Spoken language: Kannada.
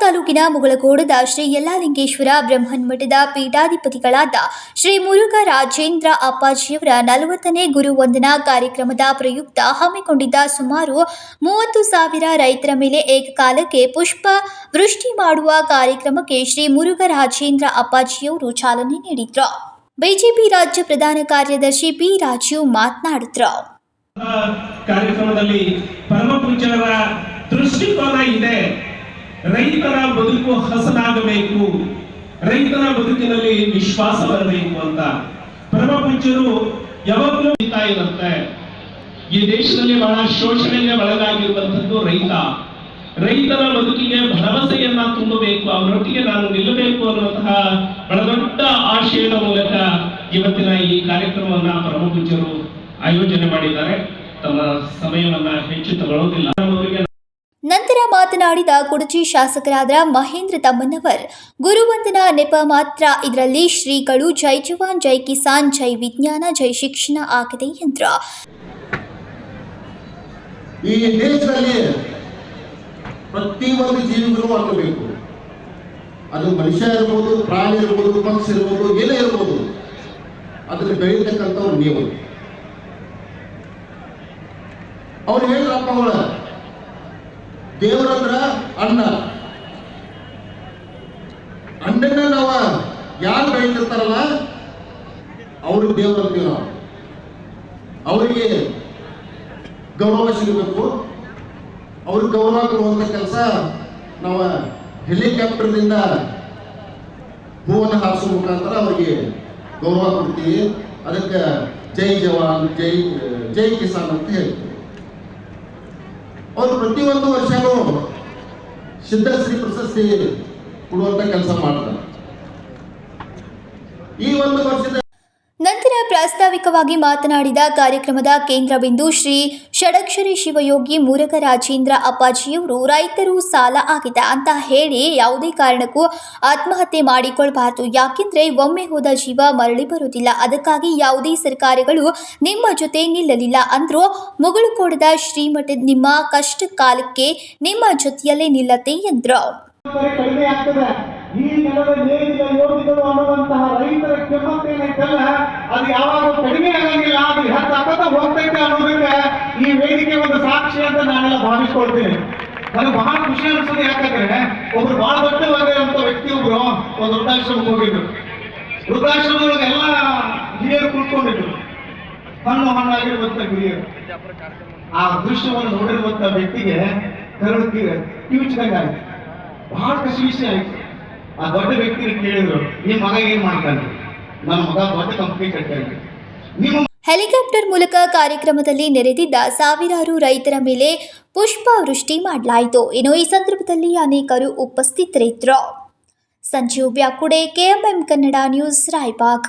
ತಾಲೂಕಿನ ಮುಗಳಗೋಡದ ಶ್ರೀ ಯಲ್ಲಾಲಿಂಗೇಶ್ವರ ಬ್ರಹ್ಮನ್ ಮಠದ ಪೀಠಾಧಿಪತಿಗಳಾದ ಶ್ರೀ ಮುರುಘ ರಾಜೇಂದ್ರ ಅಪ್ಪಾಜಿಯವರ ನಲವತ್ತನೇ ಗುರುವಂದನಾ ಕಾರ್ಯಕ್ರಮದ ಪ್ರಯುಕ್ತ ಹಮ್ಮಿಕೊಂಡಿದ್ದ ಸುಮಾರು ಮೂವತ್ತು ಸಾವಿರ ರೈತರ ಮೇಲೆ ಏಕಕಾಲಕ್ಕೆ ಪುಷ್ಪ ವೃಷ್ಟಿ ಮಾಡುವ ಕಾರ್ಯಕ್ರಮಕ್ಕೆ ಶ್ರೀ ಮುರುಘ ರಾಜೇಂದ್ರ ಅಪ್ಪಾಜಿಯವರು ಚಾಲನೆ ನೀಡಿದ್ರು. ಬಿಜೆಪಿ ರಾಜ್ಯ ಪ್ರಧಾನ ಕಾರ್ಯದರ್ಶಿ ಪಿ ರಾಜೀವ್ ಮಾತನಾಡಿದ್ರು. ಕಾರ್ಯಕ್ರಮದಲ್ಲಿ ಪರಮ ದೃಷ್ಟಿಕೋನ ಇದೆ. ರೈತರ ಬದುಕು ಹಸನಾಗಬೇಕು. ರೈತನ ಬದುಕಿನಲ್ಲಿ ವಿಶ್ವಾಸ ಬರಬೇಕು ಅಂತ ಪರಮ ಪೂಜ್ಯರು ಯಾವಾಗಲೂ ಹೇಳ್ತಾ ಇರುತ್ತೆ ಈ ದೇಶದಲ್ಲಿ ಬಹಳ ಶೋಷಣೆಗೆ ಒಳಗಾಗಿರುವಂತದ್ದು ರೈತ. ರೈತರ ಬದುಕಿಗೆ ಭರವಸೆಯನ್ನ ತುಂಬಬೇಕು, ಅವರೊಟ್ಟಿಗೆ ನಾನು ನಿಲ್ಲಬೇಕು ಅನ್ನುವಂತಹ ಬಹಳ ದೊಡ್ಡ ಆಶಯದ ಮೂಲಕ ಇವತ್ತಿನ ಈ ಕಾರ್ಯಕ್ರಮವನ್ನ ಪರಮ ಪೂಜ್ಯರು ಆಯೋಜನೆ ಮಾಡಿದ್ದಾರೆ. ತಮ್ಮ ಸಮಯವನ್ನ ಹೆಚ್ಚು ತಗೊಳ್ಳೋದಿಲ್ಲ. ಮಾತನಾಡಿದ ಕುಡಚಿ ಶಾಸಕರಾದ ಮಹೇಂದ್ರ ತಮ್ಮನವರ್, ಗುರುವಂದನ ನೆಪ ಮಾತ್ರ ಇದರಲ್ಲಿ ಶ್ರೀಗಳು ಜೈ ಜವಾನ್, ಜೈ ಕಿಸಾನ್, ಜೈ ವಿಜ್ಞಾನ, ಜೈ ಶಿಕ್ಷಣ ಆಗಿದೆ ಎಂದರು ಈ ದೇಶದಲ್ಲಿ ಪ್ರತಿಯೊಂದು ಜೀವಿಗಳು ಆಗಬೇಕು. ಅದು ಮನುಷ್ಯ ಇರ್ಬೋದು, ಪ್ರಾಣಿ ಇರ್ಬೋದು, ಪಕ್ಷಿ ಇರ್ಬೋದು ಏನೇ ಇರ್ಬೋದು. ಅದನ್ನು ಬೆಳೀತಕ್ಕಂಥವ್ರು ನೀವು. ಅವ್ರು ಹೇಳಿದ್ರಪ್ಪ ಅವಳ ದೇವರಂದ್ರ ಅಣ್ಣ. ಅಣ್ಣನ ನಾವ ಯಾರು ಬೆಳೀತಿರ್ತಾರಲ್ಲ ಅವ್ರಿಗೆ ದೇವ್ರು. ಅಂತೀವಿ ನಾವು ಅವರಿಗೆ ಗೌರವ ಸಿಗಬೇಕು. ಅವ್ರಿಗೆ ಗೌರವ ಕೊಡುವಂತ ಕೆಲಸ ನಾವು ಹೆಲಿಕಾಪ್ಟರ್ನಿಂದ ಹೂವನ್ನು ಹಾರಿಸೋ ಮುಖಾಂತರ ಅವರಿಗೆ ಗೌರವ ಕೊಡ್ತೀವಿ. ಅದಕ್ಕೆ ಜೈ ಜವಾನ್, ಜೈ ಜೈ ಕಿಸಾನ್ ಅಂತ ಹೇಳ್ತೀವಿ. ಅವರು ಪ್ರತಿಯೊಂದು ವರ್ಷನೂ ಸಿದ್ಧಶ್ರೀ ಪ್ರಶಸ್ತಿ ಕೊಡುವಂತ ಕೆಲಸ ಮಾಡ್ತಾರೆ. ಈ ಒಂದು ವರ್ಷದ ಪ್ರಾಸ್ತಾವಿಕವಾಗಿ ಮಾತನಾಡಿದ ಕಾರ್ಯಕ್ರಮದ ಕೇಂದ್ರ ಬಿಂದು ಶ್ರೀ ಷಡಕ್ಷರಿ ಶಿವಯೋಗಿ ಮೂರಕ ರಾಜೇಂದ್ರ ಅಪ್ಪಾಜಿಯವರು, ರೈತರು ಸಾಲ ಆಗಿದೆ ಅಂತ ಹೇಳಿ ಯಾವುದೇ ಕಾರಣಕ್ಕೂ ಆತ್ಮಹತ್ಯೆ ಮಾಡಿಕೊಳ್ಬಾರದು. ಯಾಕೆಂದ್ರೆ ಒಮ್ಮೆ ಹೋದ ಜೀವ ಮರಳಿ ಬರುವುದಿಲ್ಲ. ಅದಕ್ಕಾಗಿ ಯಾವುದೇ ಸರ್ಕಾರಗಳು ನಿಮ್ಮ ಜೊತೆ ನಿಲ್ಲಲಿಲ್ಲ ಅಂದ್ರೂ ಮುಗುಳುಕೋಡದ ಶ್ರೀಮಠದ ನಿಮ್ಮ ಕಷ್ಟ ಕಾಲಕ್ಕೆ ನಿಮ್ಮ ಜೊತೆಯಲ್ಲೇ ನಿಲ್ಲತ್ತೆ ಎಂದ್ರು. ಈ ನೆಲದ ಯೋಗಿಗಳು ಅನ್ನುವಂತಹ ರೈತರ ಕಿಮ್ಮತ್ತು ಏನೈತಲ್ಲ ಅದು ಯಾವಾಗ ಕಡಿಮೆ ಆಗಂಗಿಲ್ಲ, ಅದು ಹೆಚ್ಚಾಕತ ಹೋಗ್ತೈತೆ ಅನ್ನೋದಕ್ಕೆ ಈ ವೇದಿಕೆ ಒಂದು ಸಾಕ್ಷಿ ಅಂತ ನಾನೆಲ್ಲ ಭಾವಿಸ್ಕೊಳ್ತೀನಿ. ನನಗೆ ಬಹಳ ಖುಷಿ ಅನ್ಸೋದು ಯಾಕಂದ್ರೆ ಒಬ್ರು ಬಹಳ ದೊಡ್ಡವಾಗಿರುವಂತ ವ್ಯಕ್ತಿ ಒಬ್ರು ಒಂದು ವೃದ್ಧಾಶ್ರಮಕ್ಕೆ ಹೋಗಿದ್ರು. ವೃದ್ಧಾಶ್ರಮದೊಳಗೆ ಎಲ್ಲ ಹಿರಿಯರು ಕುಳ್ಕೊಂಡಿದ್ರು. ಹಣ್ಣು ಹಣ್ಣಾಗಿರುವಂತ ಹಿರಿಯರು. ಆ ದೃಶ್ಯವನ್ನು ನೋಡಿರುವಂತ ವ್ಯಕ್ತಿಗೆ ಕರಳಕ್ಕೆ ಕಿವಿಚಿದಂಗ ಆಯ್ತು. ಬಹಳ ವಿಷಯ ಆಯ್ತು. ಆ ದೊಡ್ಡ ವ್ಯಕ್ತಿ ಕೇಳಿದ್ರು, ಈ ಮಗ ಏನ್ ಮಾಡ್ತಾನೆ? ಹೆಲಿಕಾಪ್ಟರ್ ಮೂಲಕ ಕಾರ್ಯಕ್ರಮದಲ್ಲಿ ನೆರೆದಿದ್ದ ಸಾವಿರಾರು ರೈತರ ಮೇಲೆ ಪುಷ್ಪವೃಷ್ಟಿ ಮಾಡಲಾಯಿತು. ಇನ್ನು ಈ ಸಂದರ್ಭದಲ್ಲಿ ಅನೇಕರು ಉಪಸ್ಥಿತರಿದ್ದರು. Sanjeev Byakude, KMM Kannada news Raybag.